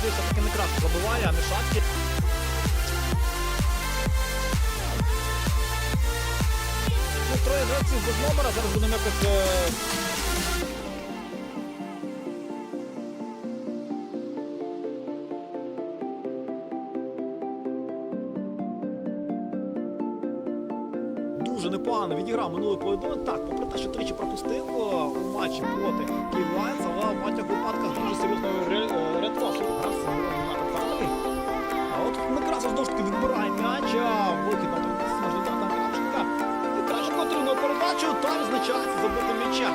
здається, таки не краще забиває, а не шапки. Ну, троє гравців без номера, зараз будемо якось... Е, Дуже непогано відіграв минулий поєдинок. Так, попри те, що тричі пропустив е, у матчі проти Київлайнс, але в багатьох випадках дуже серйозно ре- е, рятував Фемелі. А от Некрасов знову ж таки відбирає м'яч, а вихід на можна дати Кравченка. І Кравченко отримує передачу, та відзначається забити м'яча.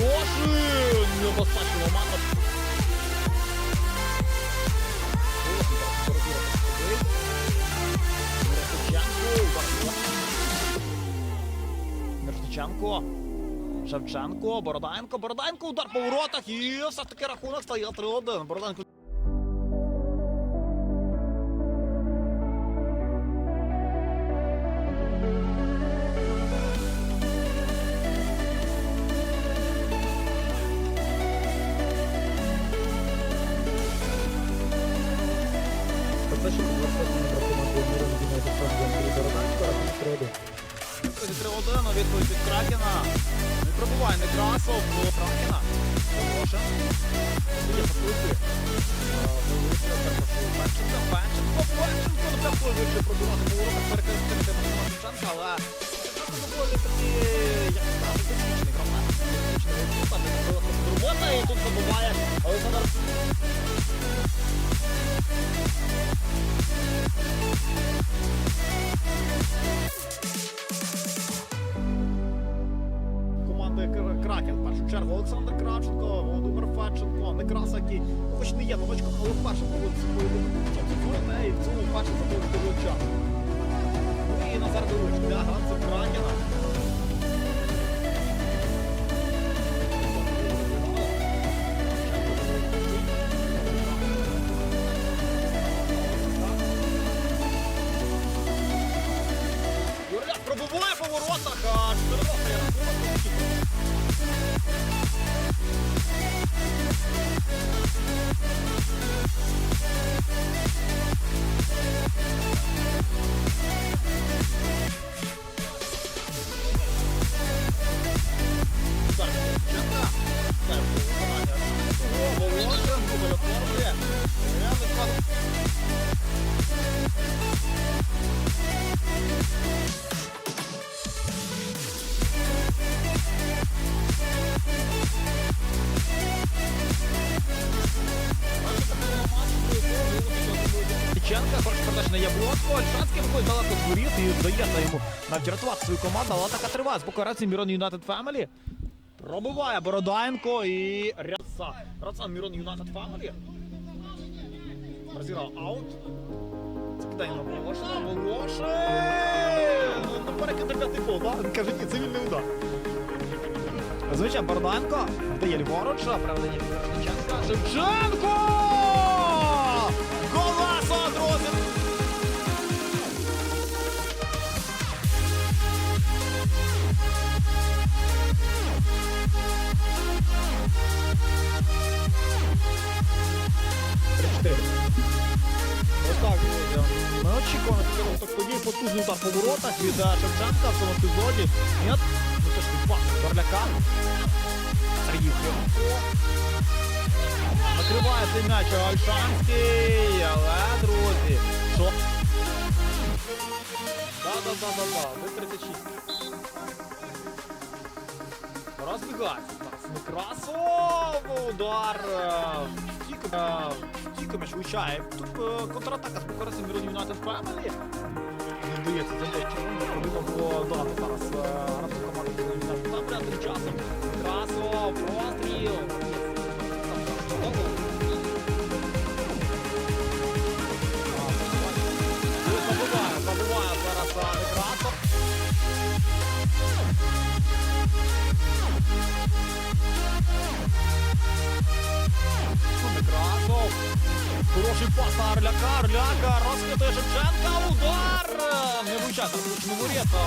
Лошин! Небезпечний момент. Мірошниченко. Шевченко, Бороденко, Бороденко, удар по воротах і все ж таки рахунок стає 3-1. Бороденко. 3-1, відповідь від Кракена. Не пробуває Некрасов до Кракена. Волошин. Є попити. Пенченко, Пенченко, Пенченко. Ну, так вирішив пробувати Олександр Кравченко, Володимир Федченко, Некраса, який хоч не є новачком, але вперше проводить свою не і в цьому вперше забив Кирилча. Ну і Назар Дорич для гравців Кракена. Юрляк пробиває по воротах, а Хороша передача на Яблонського. Ольшанський виходить далеко з і вдається йому навіть рятувати свою команду, але атака триває. З боку гравців Мірон Юнайтед Фемелі. Пробиває Бородаєнко і Ряца. Ряца Мірон Юнайтед Фемелі. Розіграв аут. Це кидання на Волошина. Волошин! Ну, перекиди п'ятий фол, да? Каже, ні, цивільний удар. Звичайно, Бороданко вдає ліворуч, проведення від Шевченка. Шевченко! Ми очікуємо такий подій, потужний удар по воротах від е, Шевченка в цьому епізоді. Ні, ну це ж пас Фьонко. Накриває цей м'яч Ольшанський, але, друзі, що? Да-да-да-да-да, ви 36. Розбігається Некрасов, удар, стік, стік м'яч влучає. Тут е, контратака з покорисом Мірон Юнайтед Фемелі. Не вдається забити, потрібно було дати зараз е, гравцю команди Мірон Юнайтед. Там прям часом Красо, простріл. Орляка, Орляка, розкидає Шевченка, удар! Не вичата, не вурєта.